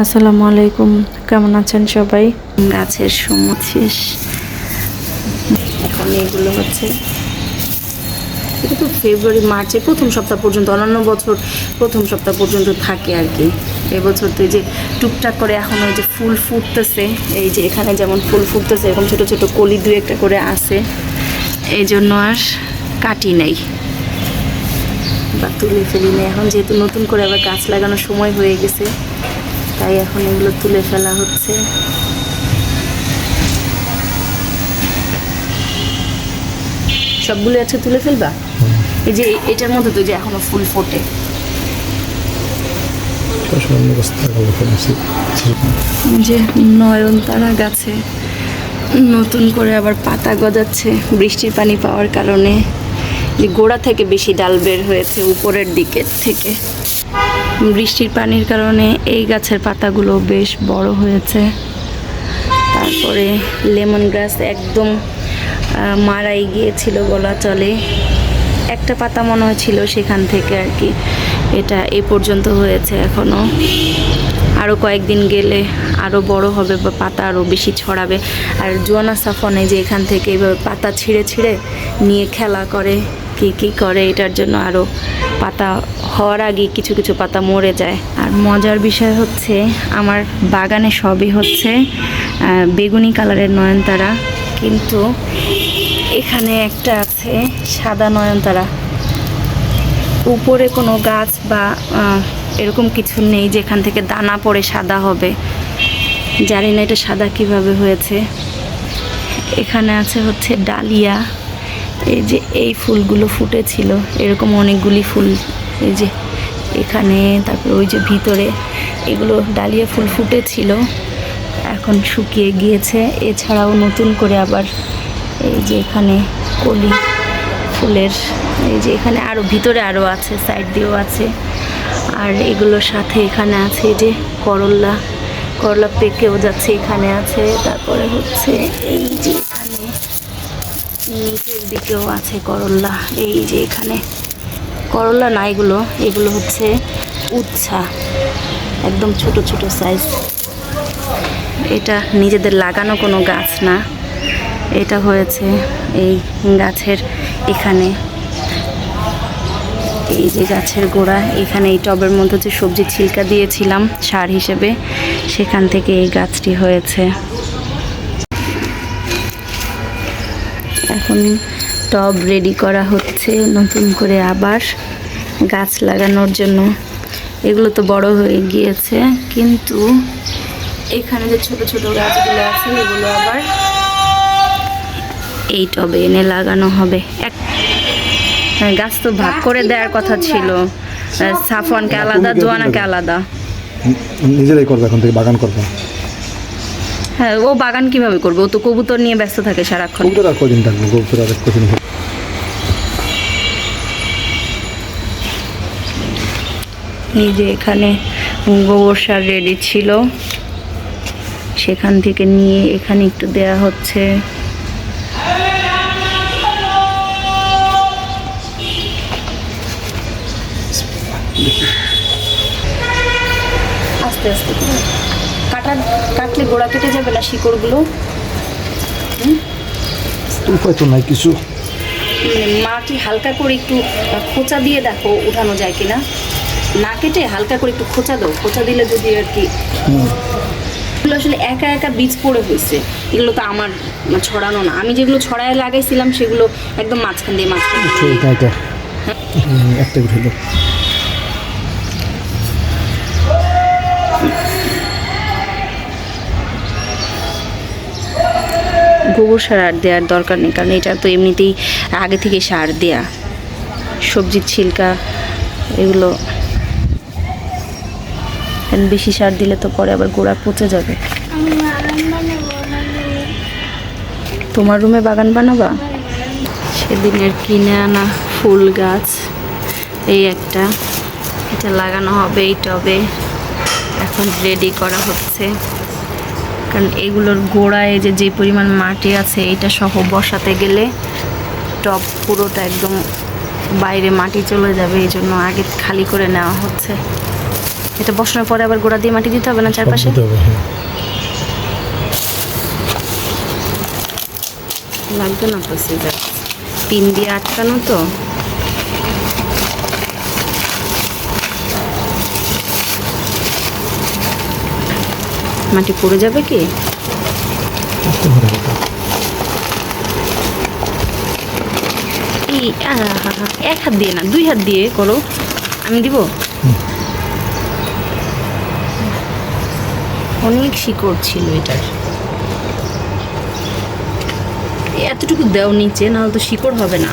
আসসালামু আলাইকুম। কেমন আছেন সবাই? গাছের সময় শেষ এখন এগুলো হচ্ছে এটা তো ফেব্রুয়ারি মার্চের প্রথম সপ্তাহ পর্যন্ত অন্যান্য বছর প্রথম সপ্তাহ পর্যন্ত থাকে আর কি। এবছর তো এই যে টুকটাক করে এখন ওই যে ফুল ফুটতেছে, এই যে এখানে যেমন ফুল ফুটতেছে, এরকম ছোট ছোট কলি দুই একটা করে আছে। এই জন্য আর কাটি নেই। বা তুলে ফেলি না এখন যেহেতু নতুন করে আবার গাছ লাগানোর সময় হয়ে গেছে তাই এখন এগুলো তুলে ফেলা হচ্ছে। সবগুলো আছে তুলে ফেলবা? এই যে এটার মধ্যে তো যে এখনও ফুল ফোটে। যে নয়নতারা গাছে নতুন করে আবার পাতা গজাচ্ছে বৃষ্টির পানি পাওয়ার কারণে। যে গোড়া থেকে বেশি ডাল বের হয়েছে উপরের দিকের থেকে। বৃষ্টির পানির কারণে এই গাছের পাতাগুলো বেশ বড় হয়েছে। তারপরে লেমন গ্রাস একদম মারাই গিয়েছিল বলা চলে। একটা পাতা মনে হচ্ছিল সেখান থেকে আর কি। এটা এ পর্যন্ত হয়েছে এখনও আরও কয়েকদিন গেলে আরও বড় হবে বা পাতা আরও বেশি ছড়াবে। আর জোয়ানা সাফনে যে এখান থেকে এইভাবে পাতা ছিঁড়ে ছিঁড়ে নিয়ে খেলা করে, কি কি করে, এটার জন্য আরও পাতা হওয়ার আগে কিছু কিছু পাতা মরে যায়। আর মজার বিষয় হচ্ছে, আমার বাগানে সবই হচ্ছে বেগুনি কালারের নয়নতারা। কিন্তু এখানে একটা আছে সাদা নয়নতারা। উপরে কোনো গাছ বা এরকম কিছু নেই যেখান থেকে দানা পড়ে সাদা হবে। জানি না এটা সাদা কীভাবে হয়েছে। এখানে আছে হচ্ছে ডালিয়া। এই যে এই ফুলগুলো ফুটেছিল, এরকম অনেকগুলি ফুল, এই যে এখানে, তারপর ওই যে ভিতরে এগুলো ডালিয়া ফুল ফুটেছিল, এখন শুকিয়ে গিয়েছে। এছাড়াও নতুন করে আবার এই যে এখানে কলি ফুলের, এই যে এখানে আরও ভিতরে আরও আছে, সাইড দিয়েও আছে। আর এগুলোর সাথে এখানে আছে যে করল্লা করলা পেকেও যাচ্ছে এখানে আছে। তারপরে হচ্ছে এই যে নিচের দিকেও আছে করল্লা এই যে এখানে করল্লা না এগুলো এগুলো হচ্ছে উচ্ছা, একদম ছোট ছোট সাইজ এটা নিজেদের লাগানো কোনো গাছ না। এটা হয়েছে এই গাছের এখানে। এই যে গাছের গোড়া, এখানে এই টবের মধ্যে যে সবজি ছিলকা দিয়েছিলাম সার হিসেবে, সেখান থেকে এই গাছটি হয়েছে। এখন টব রেডি করা হচ্ছে নতুন করে আবার গাছ লাগানোর জন্য। এগুলো তো বড় হয়ে গিয়েছে কিন্তু এখানে যে ছোট ছোট গাছগুলো আছে এগুলো আবার এই টবে এনে লাগানো হবে। এক হ্যাঁ গাছ তো ভাগ করে দেওয়ার কথা ছিল। আহ, সাফওয়ানকে আলাদা জোয়ানাকে আলাদা। নিজেরাই করবে এখন থেকে বাগান করবে। হ্যাঁ ও বাগান কীভাবে করবে? ও তো কবুতর নিয়ে ব্যস্ত থাকে সারাক্ষণ। কবুতর আর কদিন থাকবে? কবুতর আর কদিন এই যে এখানে গোবর সার রেডি ছিল। সেখান থেকে নিয়ে এখানে একটু দেয়া হচ্ছে। আস্তে আস্তে। কাটা কাটলে গোড়া কেটে যাবে না শিকড়গুলো। উপায় তো নাই কিছু। মানে মাটি হালকা করে একটু খোঁচা দিয়ে দেখো উঠানো যায় কিনা? না কেটে হালকা করে একটু খোঁচা দাও। খোঁচা দিলে যদি আর কি এগুলো আসলে একা একা বীজ পড়ে হয়েছে। এগুলো তো আমার ছড়ানো না। আমি যেগুলো ছড়ায় লাগাইছিলাম সেগুলো একদম মাঝখান দিয়ে মাঝখান আচ্ছা, দিয়ে। একটা উঠেলো গোবর সার আর দেওয়ার দরকার নেই, কারণ এটা তো এমনিতেই আগে থেকে সার দেয়া। সবজির ছিলকা, এগুলো। বেশি সার দিলে তো পরে আবার গোড়া পচে যাবে। তোমার রুমে বাগান বানাবা? সেদিনের কিনে আনা ফুল গাছ, এই একটা। এটা লাগানো হবে, এই টবে। এখন রেডি করা হচ্ছে। কারণ এগুলোর গোড়ায় যে যে পরিমাণ মাটি আছে এটা সহ বসাতে গেলে টব পুরোটা একদম বাইরে মাটি চলে যাবে এই জন্য আগে খালি করে নেওয়া হচ্ছে। এটা বসানোর পরে আবার গোড়া দিয়ে মাটি দিতে হবে না চারপাশে? হ্যাঁ। লাগবে না তো সিজার পিন দিয়ে আটকানো তো? মাটি পড়ে যাবে কি? এক হাত দিয়ে না দুই হাত দিয়ে করো। আমি দিব? অনেক শিকড় ছিল এটার। এতটুকু দেও নিচে নাহলে তো শিকড় হবে না।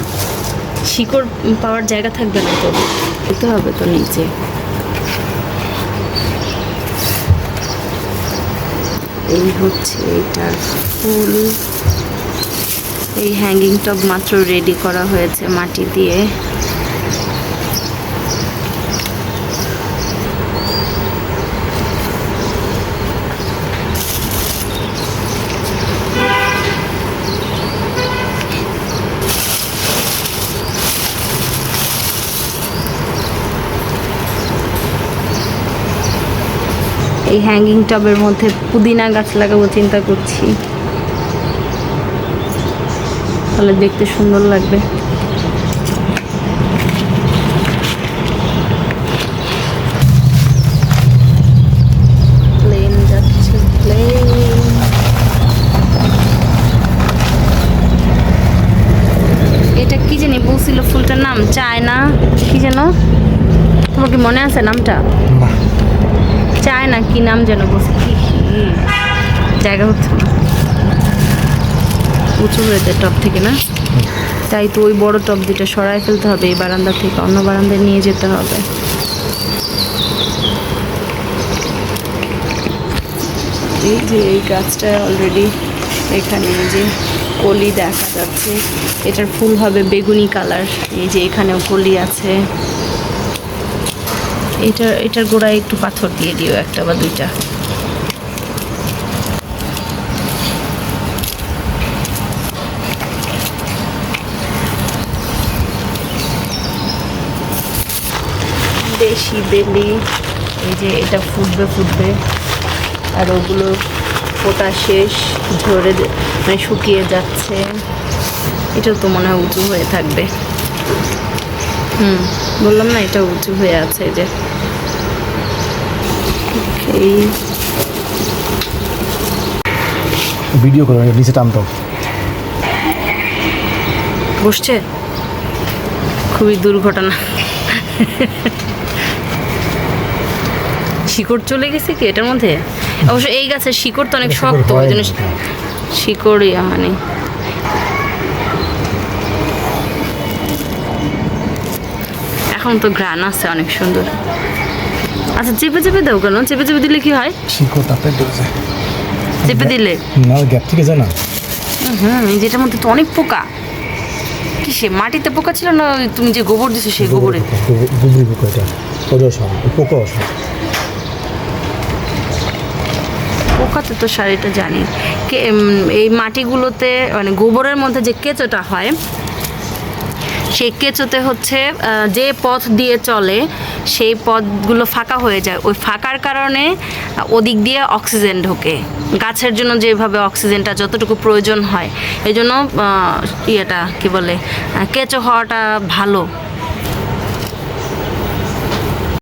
শিকড় পাওয়ার জায়গা থাকবে না তো। দিতে হবে তো নিচে। এই হচ্ছে এটার ফুল। এই হ্যাঙ্গিং টপ মাত্র রেডি করা হয়েছে মাটি দিয়ে। এই হ্যাঙ্গিং টবের মধ্যে পুদিনা গাছ লাগাবো চিন্তা করছি। তাহলে দেখতে সুন্দর লাগবে। এটা কি জানি বলছিল ফুলটার নাম? চায়না, কি যেন? তোমার কি মনে আছে নামটা? না। চায়না কি নাম যেন কি? জায়গা হচ্ছে না। উঁচু হয়েছে টপ থেকে, না? তাই তো ওই বড় টপ দুটো সরাই ফেলতে হবে, এই বারান্দা থেকে অন্য বারান্দায় নিয়ে যেতে হবে। এই যে এই গাছটা অলরেডি এখানে যে কলি দেখা যাচ্ছে, এটার ফুল হবে বেগুনি কালার এই যে এখানেও কলি আছে। এটা, এটার গোড়ায় একটু পাথর দিয়ে দিও, একটা বা দুইটা। দেশি বেলি, এই যে এটা ফুটবে ফুটবে। আর ওগুলো ফোটা শেষ ঝরে মানে শুকিয়ে যাচ্ছে। এটাও তো মনে হয় উঁচু হয়ে থাকবে। হুম। বললাম না এটা উঁচু হয়ে আছে এই যে। ভিডিও করে নিচে টানতো। বসছে? খুবই দুর্ঘটনা। শিকড় চলে গেছে কি এটার মধ্যে? অবশ্য এই গাছের শিকড় তো অনেক শক্ত ওই জন্য না। শিকড় ইয়া মানে এখন তো ঘ্রাণ আছে অনেক সুন্দর। আচ্ছা চেপে চেপে দাও কেন? চেপে চেপে দিলে কি হয়? শিকড় তাতে ঢুকছে চেপে দিলে? না গ্যাপ থেকে যায় না? হুম এই যেটার মধ্যে তো অনেক পোকা। কি সে মাটিতে পোকা ছিল না তুমি যে গোবর দিছো সেই গোবরে? গুবরি পোকা এটা। ওটা সব পোকা সব পোকাতে তো শাড়িটা জানি। এই মাটিগুলোতে মানে গোবরের মধ্যে যে কেঁচোটা হয় সেই কেঁচোতে হচ্ছে যে পথ দিয়ে চলে, সেই পথগুলো ফাঁকা হয়ে যায়। ওই ফাঁকার কারণে ওদিক দিয়ে অক্সিজেন ঢোকে। গাছের জন্য যেভাবে অক্সিজেনটা যতটুকু প্রয়োজন হয়। এই জন্য ইয়েটা, কী বলে কেঁচো হওয়াটা ভালো।